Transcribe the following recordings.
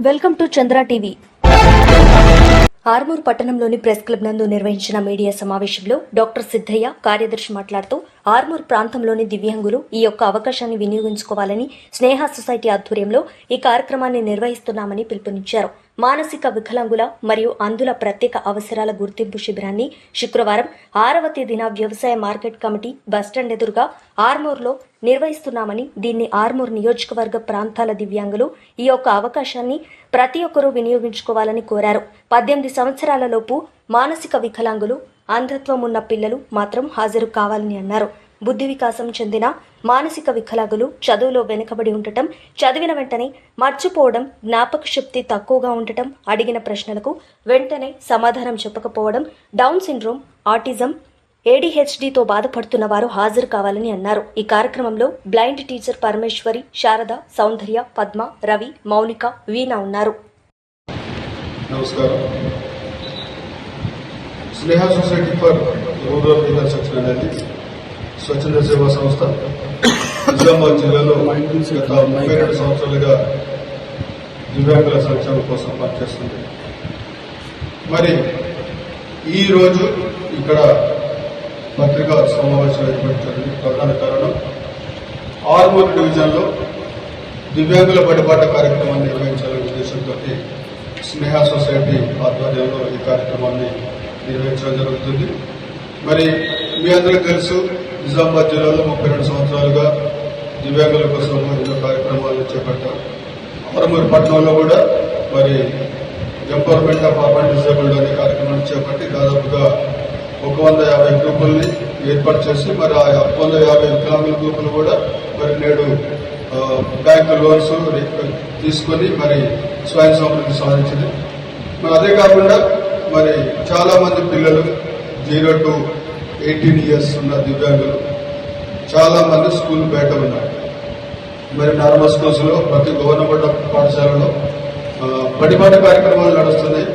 Welcome to Chandra TV. Armoor పట్టణంలోని press club నందు నిర్వహించిన మీడియా సమావేశంలో డాక్టర్ సిద్ధయ్య కార్యదర్శి మాట్లాడుతూ ఆర్మూర్ ప్రాంతంలోని దివ్యాంగులు ఈ యొక్క అవకాశాన్ని వినియోగించుకోవాలని స్నేహ సొసైటీ ఆధ్వర్యంలో ఈ కార్యక్రమాన్ని నిర్వహిస్తున్నామని పిలుపునిచ్చారు. మానసిక వికలాంగుల మరియు అందుల ప్రత్యేక అవసరాల గుర్తింపు శిబిరాన్ని శుక్రవారం ఆరవ తేదీన వ్యవసాయ మార్కెట్ కమిటీ బస్టాండ్ ఎదురుగా ఆర్మూర్లో నిర్వహిస్తున్నామని దీన్ని ఆర్మూర్ నియోజకవర్గ ప్రాంతాల దివ్యాంగులు ఈ యొక్క అవకాశాన్ని ప్రతి ఒక్కరూ వినియోగించుకోవాలని కోరారు. పద్దెనిమిది సంవత్సరాలలోపు మానసిక వికలాంగులు అంధత్వం ఉన్న పిల్లలు మాత్రం హాజరు కావాలని అన్నారు. బుద్ధి వికాసం చెందిన మానసిక వికలాగులు చదువులో వెనుకబడి ఉండటం చదివిన వెంటనే మర్చిపోవడం జ్ఞాపక శక్తి తక్కువగా ఉండటం అడిగిన ప్రశ్నలకు వెంటనే సమాధానం చెప్పకపోవడం డౌన్ సిండ్రోమ్ ఆటిజం ఏడీహెచ్డితో బాధపడుతున్న వారు హాజరు కావాలని అన్నారు. ఈ కార్యక్రమంలో బ్లైండ్ టీచర్ పరమేశ్వరి శారద సౌందర్య పద్మ రవి మౌనిక వీణ ఉన్నారు. నమస్కారం. Sneha Society for Rural Reconstruction అనేది స్వచ్ఛంద సేవా సంస్థ. నిజామాబాద్ జిల్లాలో గత ముప్పై రెండు సంవత్సరాలుగా దివ్యాంగుల సంక్షేమం కోసం పనిచేస్తుంది. మరి ఈరోజు ఇక్కడ పత్రికా సమావేశం ఏర్పడటానికి ప్రధాన కారణం ఆర్మూర్ డివిజన్లో దివ్యాంగుల బడిబాట కార్యక్రమాన్ని నిర్వహించాలనే ఉద్దేశంతో స్నేహ సొసైటీ ఆధ్వర్యంలో ఈ కార్యక్రమాన్ని నిర్వహించడం జరుగుతుంది. మరి మీ అందరికీ తెలుసు నిజామాబాద్ జిల్లాలో ముప్పై రెండు సంవత్సరాలుగా దివ్యాంగుల కోసం ఎన్నో కార్యక్రమాలు చేపట్టారు మరి పట్టణంలో కూడా మరి ఎంపవర్మెంట్ ఆఫ్ అర్బన్ డిసేబుల్డ్ అనే కార్యక్రమాన్ని చేపట్టి దాదాపుగా ఒక వంద యాభై గ్రూపుల్ని ఏర్పాటు చేసి మరి ఆ ఒక వంద యాభై వికలాంగుల గ్రూపులు కూడా మరి నేడు బ్యాంకు లోన్స్ తీసుకొని మరి స్వయం సమృద్ధి సాధించింది. మరి అదే కాకుండా మరి చాలామంది పిల్లలు జీరో టు ఎయిటీన్ ఇయర్స్ ఉన్న దివ్యాంగులు చాలామంది స్కూల్ బయట ఉన్నారు. మరి నార్మల్ స్కూల్స్లో ప్రతి గవర్నమెంట్ పాఠశాలలో పడిపాటి బడిపాటి కార్యక్రమాలు నడుస్తున్నాయి.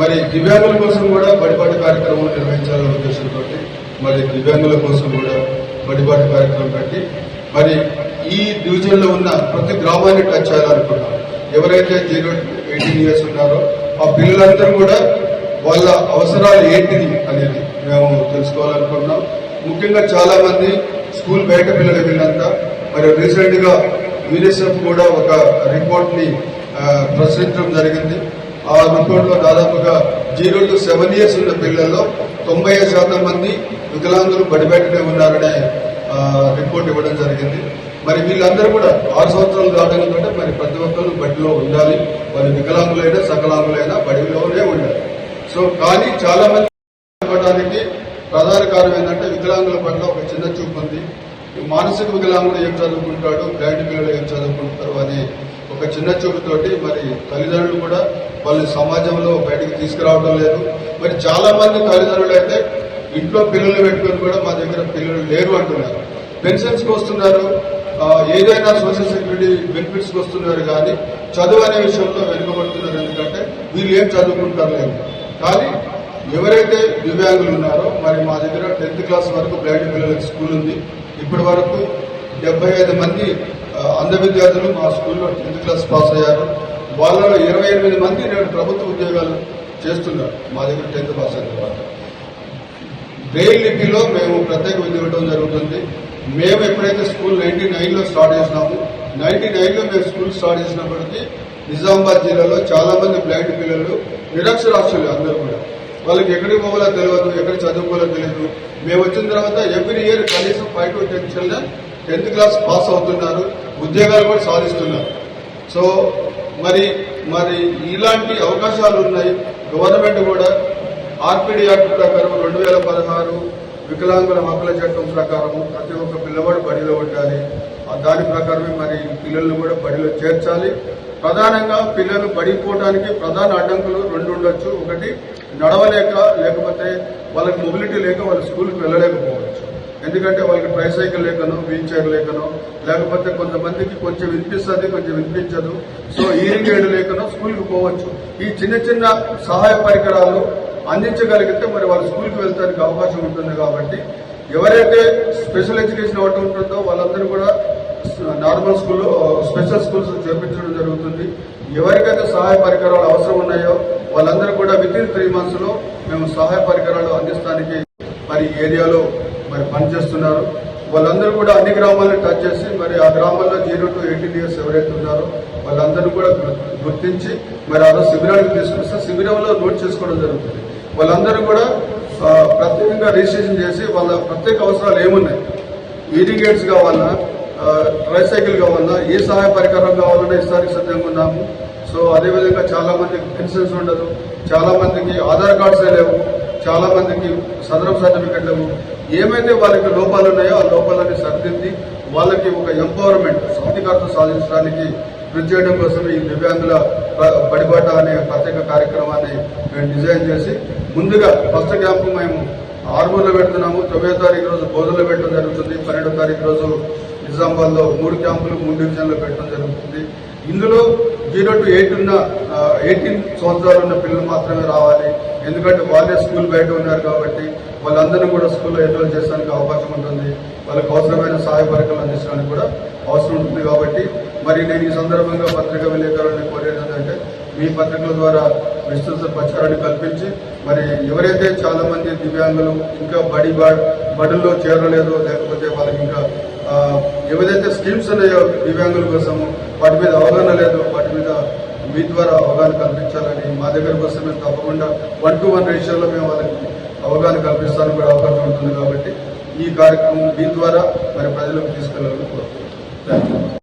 మరి దివ్యాంగుల కోసం కూడా బడిపాటి కార్యక్రమం నిర్వహించాలనే ఉద్దేశంతో మరి దివ్యాంగుల కోసం కూడా బడిపాటి కార్యక్రమం పెట్టి మరి ఈ డివిజన్లో ఉన్న ప్రతి గ్రామాన్ని టచ్ చేయాలనుకున్నాం ఎవరైతే జీరో ఎయిటీన్ ఇయర్స్ ఉన్నారో ఆ పిల్లలందరూ కూడా వాళ్ళ అవసరాలు ఏంటిది అనేది మేము తెలుసుకోవాలనుకుంటున్నాం. ముఖ్యంగా చాలా మంది స్కూల్ బయట పిల్లలు వీళ్ళంతా మరి రీసెంట్గా యూనిసెఫ్ కూడా ఒక రిపోర్ట్ని ప్రచురించడం జరిగింది. ఆ రిపోర్ట్లో దాదాపుగా జీరో టు సెవెన్ ఇయర్స్ ఉన్న పిల్లల్లో తొంభై శాతం మంది వికలాంగులు బడిబెట్టనే ఉన్నారనే రిపోర్ట్ ఇవ్వడం జరిగింది. మరి వీళ్ళందరూ కూడా ఆరు సంవత్సరాలు దాటంతో మరి ప్రతి ఒక్కరు బడిలో ఉండాలి. వాళ్ళు వికలాంగులైనా సకలాంగులైనా బడిలోనే ఉండాలి. సో కానీ చాలా మంది చెప్పడానికి ప్రధాన కారణం ఏంటంటే వికలాంగుల పట్ల ఒక చిన్న చూపు ఉంది. మానసిక వికలాంగుడు ఏం చదువుకుంటాడు? బ్లైండ్ పిల్లలు ఏం చదువుకుంటారు? అని ఒక చిన్న చూపుతోటి మరి తల్లిదండ్రులు కూడా వాళ్ళని సమాజంలో బయటకు తీసుకురావడం లేదు. మరి చాలా మంది తల్లిదండ్రులు అయితే ఇంట్లో పిల్లలు పెట్టుకొని కూడా మా దగ్గర పిల్లలు లేరు అంటున్నారు. పెన్షన్స్కి వస్తున్నారు. ఏదైనా సోషల్ సెక్యూరిటీ బెనిఫిట్స్కి వస్తున్నారు కానీ చదువు అనే విషయంలో వెనుకబడుతున్నారు. ఎందుకంటే వీళ్ళు ఏం చదువుకుంటారు లేదు. కానీ ఎవరైతే దివ్యాంగులు ఉన్నారో మరి మా దగ్గర టెన్త్ క్లాస్ వరకు బ్లైండ్ పిల్లలకి స్కూల్ ఉంది. ఇప్పటి వరకు డెబ్బై ఐదు మంది అంధ విద్యార్థులు మా స్కూల్లో టెన్త్ క్లాస్ పాస్ అయ్యారు. వాళ్ళలో ఇరవై ఎనిమిది మంది నేడు ప్రభుత్వ ఉద్యోగాలు చేస్తున్నారు. మా దగ్గర టెన్త్ పాస్ అయిన తర్వాత. బ్రెయిల్ లిపిలో మేము ప్రత్యేక విధి ఇవ్వడం జరుగుతుంది. మేము ఎప్పుడైతే స్కూల్ నైన్టీ నైన్లో స్టార్ట్ చేసినాము నైన్టీ నైన్లో మేము స్కూల్ స్టార్ట్ చేసినప్పటికీ నిజామాబాద్ జిల్లాలో చాలా మంది బ్లైండ్ పిల్లలు నిరక్షరాస్యులు అందరూ కూడా. వాళ్ళకి ఎక్కడికి పోవాలో తెలియదు ఎక్కడ చదువుకోవాలో తెలియదు మేము వచ్చిన తర్వాత ఎవ్రీ ఇయర్ కనీసం five to ten children tenth class pass అవుతున్నారు ఉద్యోగాలు కూడా సాధిస్తున్నారు. సో మరి మరి ఇలాంటి అవకాశాలు ఉన్నాయి. గవర్నమెంట్ కూడా ఆర్పిడి యాక్ట్ ప్రకారం రెండు వేల పదహారు వికలాంగుల హక్కుల చట్టం ప్రకారం ప్రతి ఒక్క పిల్లవాడు బడిలో ఉండాలి. ఆ దాని ప్రకారమే మరి పిల్లలను కూడా బడిలో చేర్చాలి. ప్రధానంగా పిల్లలు పడిపోవడానికి ప్రధాన అడ్డంకులు రెండు ఉండొచ్చు. ఒకటి నడవలేక లేకపోతే వాళ్ళకి మొబిలిటీ లేక వాళ్ళు స్కూల్కి వెళ్ళలేకపోవచ్చు. ఎందుకంటే వాళ్ళకి ట్రైసైకిల్ లేకనో వీల్ చైర్ లేకనో లేకపోతే కొంతమందికి కొంచెం వినిపిస్తుంది కొంచెం వినిపించదు. సో ఈరింగ్ ఎయిడ్ లేకనో స్కూల్కి పోవచ్చు. ఈ చిన్న చిన్న సహాయ పరికరాలు అందించగలిగితే మరి వాళ్ళు స్కూల్కి వెళ్తానికి అవకాశం ఉంటుంది కాబట్టి ఎవరైతే స్పెషల్ ఎడ్యుకేషన్ ఒకటి ఉంటుందో వాళ్ళందరూ కూడా నార్మల్ స్కూల్లో స్పెషల్ స్కూల్స్ చేర్పించడం జరుగుతుంది. ఎవరికైతే సహాయ పరికరాలు అవసరం ఉన్నాయో వాళ్ళందరూ కూడా విత్ ఇన్ త్రీ మంత్స్లో మేము సహాయ పరికరాలు అందిస్తానికి మరి ఏరియాలో మరి పనిచేస్తున్నారు. వాళ్ళందరూ కూడా అన్ని గ్రామాలను టచ్ చేసి మరి ఆ గ్రామాల్లో జీరో టు ఎయిటీన్ ఇయర్స్ ఎవరైతే ఉన్నారో వాళ్ళందరూ కూడా గుర్తించి మరి ఆ రోజు శిబిరానికి తీసుకొస్తే శిబిరంలో నోట్ చేసుకోవడం జరుగుతుంది. వాళ్ళందరూ కూడా ప్రత్యేకంగా రిజిస్ట్రేషన్ చేసి వాళ్ళ ప్రత్యేక అవసరాలు ఏమున్నాయి? ఇరిగేట్స్ కావాలన్నా ట్రైసైకిల్ కావాలన్నా ఏ సహాయ పరికరం కావాలన్నా ఇస్తానికి సిద్ధంగా ఉన్నాము. సో అదేవిధంగా చాలా మందికి పెన్షన్స్ ఉండదు చాలా మందికి ఆధార్ కార్డ్స్ లేవు. చాలా మందికి సదరం సర్టిఫికెట్ లేవు. ఏమైతే వాళ్ళకి లోపాలు ఉన్నాయో ఆ లోపాలని సరిదిద్ది వాళ్ళకి ఒక ఎంపవర్మెంట్ సాధికారత సాధించడానికి కృషి చేయడం కోసం ఈ దివ్యాంగుల పడిబాట అనే ప్రత్యేక కార్యక్రమాన్ని మేము డిజైన్ చేసి ముందుగా ఫస్ట్ క్యాంపు మేము ఆర్మూర్లో పెడుతున్నాము. తొమ్మిదో తారీఖు రోజు బోధనలో పెట్టడం జరుగుతుంది. పన్నెండో తారీఖు రోజు నిజామాబాద్లో మూడు క్యాంపులు మూడు డివిజన్లో పెట్టడం జరుగుతుంది. ఇందులో జీరో టు ఎయిట్ ఉన్న ఎయిటీన్ సంవత్సరాలు ఉన్న పిల్లలు మాత్రమే రావాలి. ఎందుకంటే వాళ్ళే స్కూల్ బయట ఉన్నారు కాబట్టి వాళ్ళందరినీ కూడా స్కూల్లో ఎన్రోల్ చేసడానికి అవకాశం ఉంటుంది. వాళ్ళకు అవసరమైన సహాయ పరికరాలు అందించడానికి కూడా అవసరం ఉంటుంది కాబట్టి మరి నేను ఈ సందర్భంగా పత్రికా విలేకరులను కోరేది ఏంటంటే మీ పత్రికల ద్వారా విస్తృత ప్రచారాన్ని కల్పించి మరి ఎవరైతే చాలామంది దివ్యాంగులు ఇంకా బడి బడుల్లో చేరలేదు లేకపోతే వాళ్ళకి ఇంకా ఏవైతే స్కీమ్స్ ఉన్నాయో దివ్యాంగుల కోసం వాటి మీద అవగాహన లేదు వాటి మీద మీ ద్వారా అవగాహన కల్పించాలని మా దగ్గరకు వస్తే మేము తప్పకుండా వన్ టు వన్ రేషియోలో మేము వాళ్ళకి అవగాహన కల్పిస్తానికి కూడా అవకాశం ఉంటుంది కాబట్టి ఈ కార్యక్రమం మీ ద్వారా మరి ప్రజలకు తీసుకెళ్ళాలని కోరుతున్నాం థ్యాంక్ యూ